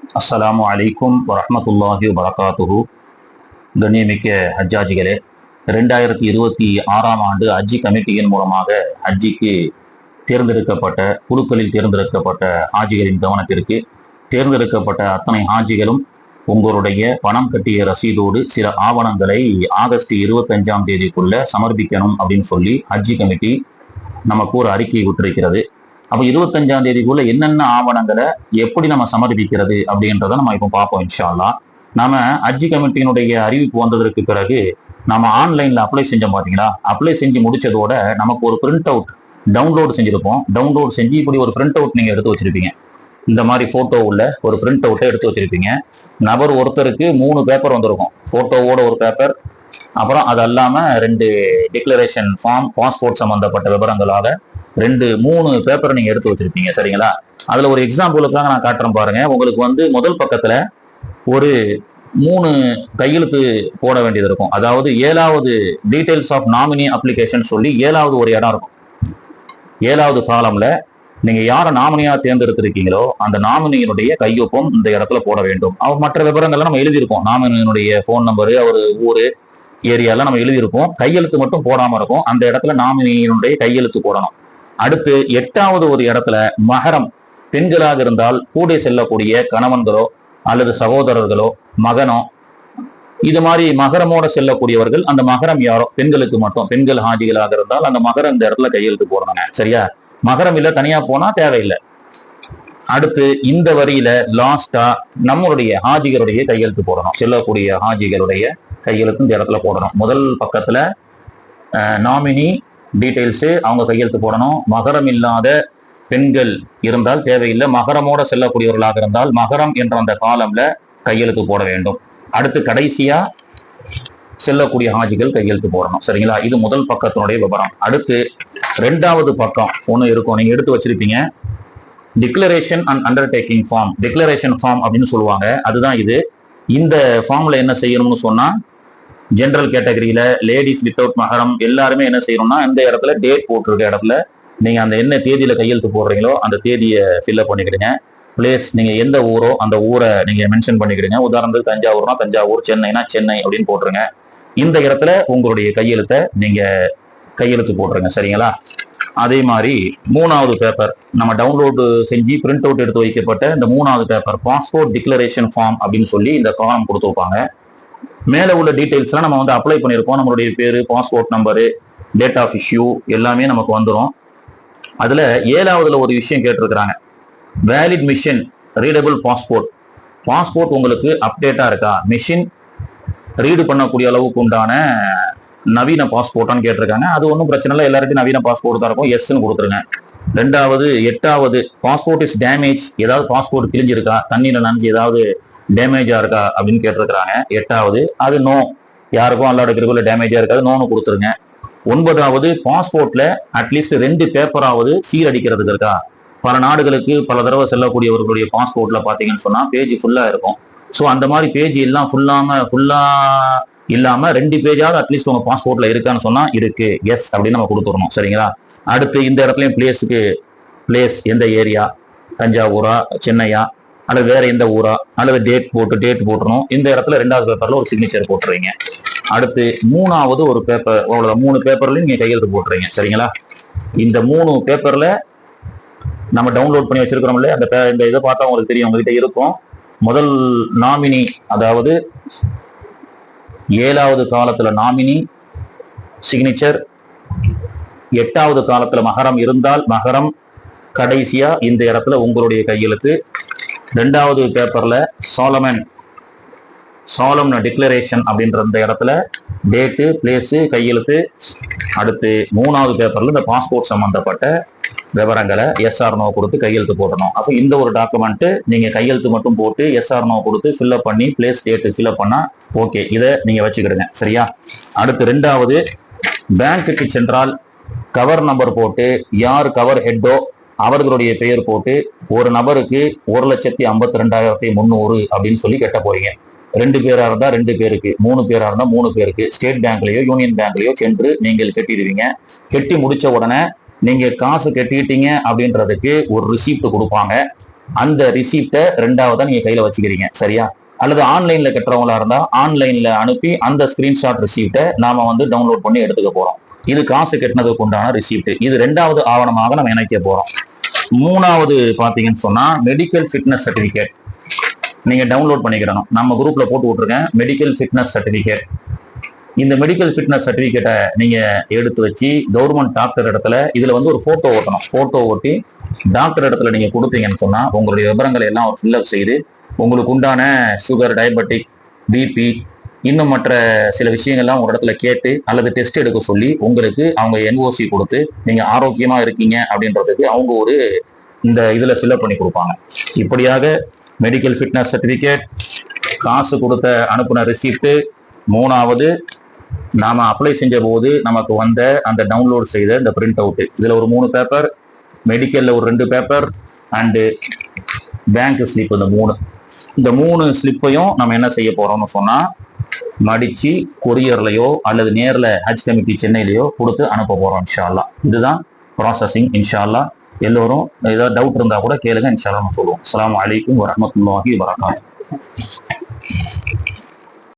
அஸ்ஸலாமு அலைக்கும் வரமத்துல்லாஹி வரகாத்துஹு கண்ணியமிக்க ஹஜ்ஜாஜிகளே ரெண்டாயிரத்தி இருபத்தி ஆறாம் ஆண்டு ஹஜ்ஜி கமிட்டியின் மூலமாக ஹஜ்ஜிக்கு தேர்ந்தெடுக்கப்பட்ட குழுக்களில் தேர்ந்தெடுக்கப்பட்ட ஹாஜிகளின் கவனத்திற்கு தேர்ந்தெடுக்கப்பட்ட அத்தனை ஹாஜிகளும் உங்களுடைய பணம் கட்டிய ரசீதோடு சில ஆவணங்களை ஆகஸ்ட் இருபத்தஞ்சாம் தேதிக்குள்ள சமர்ப்பிக்கணும் அப்படின்னு சொல்லி ஹஜ்ஜி கமிட்டி நமக்கு ஒரு அறிக்கை விட்டிருக்கிறது. அப்போ இருபத்தஞ்சாம் தேதிக்குள்ள என்னென்ன ஆவணங்களை எப்படி நம்ம சமர்ப்பிக்கிறது அப்படின்றத நம்ம இப்போ பார்ப்போம் இன்ஷால்லா நம்ம அஜி கமிட்டியினுடைய அறிவிப்பு வந்ததற்கு பிறகு நம்ம ஆன்லைன்ல அப்ளை செஞ்சோம் பாத்தீங்களா? அப்ளை செஞ்சு முடிச்சதோட நமக்கு ஒரு பிரிண்ட் அவுட் டவுன்லோடு செஞ்சிருப்போம். டவுன்லோட் செஞ்சு இப்படி ஒரு பிரிண்ட் அவுட் நீங்க எடுத்து வச்சிருப்பீங்க. இந்த மாதிரி போட்டோ உள்ள ஒரு பிரிண்ட் அவுட்டை எடுத்து வச்சிருப்பீங்க. நபர் ஒருத்தருக்கு மூணு பேப்பர் வந்திருக்கும். போட்டோவோட ஒரு பேப்பர் அப்புறம் அது அல்லாம ரெண்டு டிக்ளரேஷன் ஃபார்ம் பாஸ்போர்ட் சம்பந்தப்பட்ட விவரங்களாக ரெண்டு மூணு பேப்பரை நீங்க எடுத்து வச்சிருப்பீங்க சரிங்களா? அதுல ஒரு எக்ஸாம்பிளுக்காக நான் காட்டுறேன் பாருங்க. உங்களுக்கு வந்து முதல் பக்கத்துல ஒரு மூணு கையெழுத்து போட வேண்டியது இருக்கும். அதாவது ஏழாவது டீடைல்ஸ் ஆஃப் நாமினி அப்ளிகேஷன் சொல்லி ஏழாவது ஒரு இடம் இருக்கும். ஏழாவது காலம்ல நீங்க யாரை நாமினியா தேர்ந்தெடுத்திருக்கீங்களோ அந்த நாமினியினுடைய கையொப்பம் இந்த இடத்துல போட வேண்டும். அவர் மற்ற விவரங்கள்லாம் நம்ம எழுதியிருப்போம். நாமினியினுடைய ஃபோன் நம்பரு அவர் ஊரு ஏரியாலாம் நம்ம எழுதியிருப்போம். கையெழுத்து மட்டும் போடாம இருக்கும். அந்த இடத்துல நாமினியினுடைய கையெழுத்து போடணும். அடுத்து எட்டாவது ஒரு இடத்துல மகரம் பெண்களாக இருந்தால் கூட செல்லக்கூடிய கணவன்களோ அல்லது சகோதரர்களோ மகனோ இது மாதிரி மகரமோட செல்லக்கூடியவர்கள் அந்த மகரம் யாரோ? பெண்களுக்கு மட்டும். பெண்கள் ஹாஜிகளாக இருந்தால் அந்த மகரம் இந்த இடத்துல கையெழுத்து போடுறாங்க சரியா? மகரம் இல்ல தனியா போனா தேவையில்லை. அடுத்து இந்த வரியில லாஸ்டா நம்மளுடைய ஹாஜிகளுடைய கையெழுத்து போடணும். செல்லக்கூடிய ஹாஜிகளுடைய கையெழுத்து இந்த இடத்துல போடணும். முதல் பக்கத்துல நாமினி டீட்டெயில்ஸு அவங்க கையெழுத்து போடணும். மகரம் இல்லாத பெண்கள் இருந்தால் தேவையில்லை. மகரமோட செல்லக்கூடியவர்களாக இருந்தால் மகரம் என்ற அந்த காலம்ல கையெழுத்து போட வேண்டும். அடுத்து கடைசியா செல்லக்கூடிய ஹாஜிகள் கையெழுத்து போடணும். சரிங்களா? இது முதல் பக்கத்தினுடைய விவரம் அடுத்து ரெண்டாவது பக்கம் ஒன்று இருக்கும். நீங்க எடுத்து வச்சிருப்பீங்க. Declaration and undertaking form declaration form அப்படின்னு சொல்லுவாங்க. அதுதான் இது. இந்த ஃபார்ம்ல என்ன செய்யணும்னு சொன்னா ஜென்ரல் கேட்டகரியில லேடிஸ் வித்தவுட் மகரம் எல்லாருமே என்ன செய்யணும்னா இந்த இடத்துல டேட் போட்டிருக்க இடத்துல நீங்க அந்த என்ன தேதியில கையெழுத்து போடுறீங்களோ அந்த தேதியை ஃபில்அப் பண்ணிக்கிடுங்க. பிளேஸ் நீங்க எந்த ஊரோ அந்த ஊரை நீங்க மென்ஷன் பண்ணிக்கிடுங்க. உதாரணத்துக்கு தஞ்சாவூர்னா தஞ்சாவூர் சென்னைனா சென்னை அப்படின்னு போட்டுருங்க. இந்த இடத்துல உங்களுடைய கையெழுத்தை நீங்க கையெழுத்து போட்டுருங்க சரிங்களா? அதே மாதிரி மூணாவது பேப்பர் நம்ம டவுன்லோடு செஞ்சு பிரிண்ட் அவுட் எடுத்து வைக்கப்பட்ட இந்த மூணாவது பேப்பர் பாஸ்போர்ட் டிக்ளரேஷன் ஃபார்ம் அப்படின்னு சொல்லி இந்த ஃபார்ம் கொடுத்துருப்பாங்க மேலே உள்ள டீட்டெயில்ஸ்லாம் நம்ம வந்து அப்ளை பண்ணியிருக்கோம். நம்மளுடைய பேர் passport number date of issue எல்லாமே நமக்கு வந்துடும் அதில் ஏழாவதுல ஒரு விஷயம் கேட்டிருக்கிறாங்க. Valid machine readable passport passport உங்களுக்கு அப்டேட்டாக இருக்கா? மிஷின் ரீடு பண்ணக்கூடிய அளவுக்கு உண்டான நவீன பாஸ்போர்ட்டான்னு கேட்டிருக்காங்க. அது ஒன்றும் பிரச்சனை இல்லை. எல்லாருக்கும் நவீன பாஸ்போர்ட் தான் இருக்கும். எஸ்ன்னு கொடுத்துருங்க. ரெண்டாவது எட்டாவது பாஸ்போர்ட் இஸ் டேமேஜ் ஏதாவது பாஸ்போர்ட் கிழிஞ்சிருக்கா? தண்ணியில் நனைஞ்சு ஏதாவது டேமேஜா இருக்கா அப்படின்னு கேட்டிருக்கிறாங்க. எட்டாவது அது நோ யாருக்கும் அல்லாட கிருபில் டேமேஜா இருக்காது நோன்னு கொடுத்துருங்க. ஒன்பதாவது பாஸ்போர்ட்ல அட்லீஸ்ட் ரெண்டு பேப்பராவது சீரடிக்கிறதுக்கு இருக்கா? பல நாடுகளுக்கு பல தடவை செல்லக்கூடியவர்களுடைய பாஸ்போர்ட்ல பாத்தீங்கன்னு சொன்னா பேஜ் ஃபுல்லா இருக்கும். ஸோ அந்த மாதிரி பேஜ் எல்லாம் ஃபுல்லாம ஃபுல்லா இல்லாம ரெண்டு பேஜாவது அட்லீஸ்ட் உங்க பாஸ்போர்ட்ல இருக்கான்னு சொன்னா இருக்கு. எஸ் அப்படின்னு நம்ம கொடுத்துடணும். சரிங்களா? அடுத்து இந்த இடத்துலயும் பிளேஸுக்கு பிளேஸ் எந்த ஏரியா தஞ்சாவூரா சென்னையா? அல்லது வேற எந்த ஊரா அல்லது டேட் போட்டு டேட் போட்டுரும் இந்த இடத்துல ரெண்டாவது பேப்பர்ல ஒரு சிக்னேச்சர் போட்டுறீங்க. அடுத்து மூணாவது ஒரு பேப்பர் அவ்வளோ மூணு பேப்பர்லையும் நீங்க கையெழுத்து போட்டுறீங்க. சரிங்களா? இந்த மூணு பேப்பர்ல நம்ம டவுன்லோட் பண்ணி வச்சிருக்கிறோம்ல அந்த பே- இந்த இதை பார்த்தா உங்களுக்கு தெரியும். உங்ககிட்ட இருக்கும். முதல் நாமினி அதாவது ஏழாவது காலத்துல நாமினி சிக்னேச்சர் எட்டாவது காலத்துல மகரம் இருந்தால் மகரம் கடைசியா இந்த இடத்துல உங்களுடைய கையெழுத்து. ரெண்டாவது பேப்பரில் சாலமன் சாலம் டிக்ளரேஷன் அப்படின்ற இந்த இடத்துல டேட்டு பிளேஸு கையெழுத்து அடுத்து மூணாவது பேப்பரில் இந்த பாஸ்போர்ட் சம்மந்தப்பட்ட விவரங்களை எஸ்ஆர்னோ கொடுத்து கையெழுத்து போடணும். அப்போ இந்த ஒரு டாக்குமெண்ட்டு நீங்கள் கையெழுத்து மட்டும் போட்டு எஸ்ஆர்னோ கொடுத்து ஃபில்அப் பண்ணி பிளேஸ் டேட்டு ஃபில்அப் பண்ணால் ஓகே இதை நீங்கள் வச்சுக்கிடுங்க. சரியா? அடுத்து ரெண்டாவது பேங்க்குக்கு சென்றால் கவர் நம்பர் போட்டு யார் கவர் ஹெட்டோ அவர்களுடைய பெயர் போட்டு ஒரு நபருக்கு ஒரு லட்சத்தி ஐம்பத்தி ரெண்டாயிரத்தி முந்நூறு அப்படின்னு சொல்லி கட்ட போறீங்க. ரெண்டு பேரா இருந்தா ரெண்டு பேருக்கு மூணு பேரா இருந்தா மூணு பேருக்கு ஸ்டேட் பேங்க்லயோ யூனியன் பேங்க்லயோ சென்று நீங்கள் கட்டிடுவீங்க. கட்டி முடிச்ச உடனே நீங்க காசு கட்டிட்டீங்க அப்படின்றதுக்கு ஒரு ரிசிப்ட் கொடுப்பாங்க. அந்த ரிசிப்டை ரெண்டாவதா நீங்க கையில வச்சுக்கிறீங்க சரியா? அல்லது ஆன்லைன்ல கட்டுறவங்களா இருந்தா ஆன்லைன்ல அனுப்பி அந்த ஸ்கிரீன்ஷாட் ரிசிப்டை நாம வந்து டவுன்லோட் பண்ணி எடுத்துக்க போறோம். இது காசு கட்டினதுக்கு உண்டான ரிசிப்ட் இது ரெண்டாவது ஆவணமாக நம்ம இணைக்க போறோம். மூணாவது பார்த்தீங்கன்னு சொன்னா மெடிக்கல் ஃபிட்னஸ் சர்டிபிகேட் நீங்க டவுன்லோட் பண்ணிக்கிறணும். நம்ம குரூப்ல போட்டு விட்டுருக்கேன். மெடிக்கல் ஃபிட்னஸ் சர்டிபிகேட் இந்த மெடிக்கல் ஃபிட்னஸ் சர்டிபிகேட்டை நீங்க எடுத்து வச்சு கவர்மெண்ட் டாக்டர் இடத்துல இதுல வந்து ஒரு போட்டோ ஓட்டணும். போட்டோ ஓட்டி டாக்டர் இடத்துல நீங்க கொடுத்தீங்கன்னு சொன்னா உங்களுடைய விவரங்களை எல்லாம் ஃபில்லப் ஃபில்அப் செய்து உங்களுக்கு உண்டான சுகர் டயபெட்டிக் பிபி இன்னும் மற்ற சில விஷயங்கள்லாம் ஒரு இடத்துல கேட்டு அல்லது டெஸ்ட் எடுக்க சொல்லி உங்களுக்கு அவங்க என்ஓசி கொடுத்து நீங்க ஆரோக்கியமா இருக்கீங்க அப்படின்றதுக்கு அவங்க ஒரு இந்த இதுல ஃபில்அப் பண்ணி கொடுப்பாங்க. இப்படியாக மெடிக்கல் ஃபிட்னஸ் சர்டிஃபிகேட் காசு கொடுத்த அனுப்புன ரிசிப்ட்டு மூணாவது நாம் அப்ளை செஞ்ச போது நமக்கு வந்த அந்த டவுன்லோட் செய்த இந்த பிரிண்ட் அவுட்டு இதில் ஒரு மூணு பேப்பர் மெடிக்கலில் ஒரு ரெண்டு பேப்பர் அண்டு பேங்க் ஸ்லிப் இந்த மூணு. இந்த மூணு ஸ்லிப்பையும் நம்ம என்ன செய்ய போகிறோம்னு சொன்னால் மடிச்சு கொரியர்லையோ அல்லது நேர்ல ஹஜ் கமிட்டி சென்னையிலேயோ கொடுத்து அனுப்ப போறோம் இன்ஷால்லா இதுதான் ப்ராசஸிங் இன்ஷால்லா எல்லோரும் ஏதாவது டவுட் இருந்தா கூட கேளுங்க இன்ஷா சொல்லுவோம். அஸ்லாம் அலைக்கும் வரமத்துல்லாஹி வரகாத்து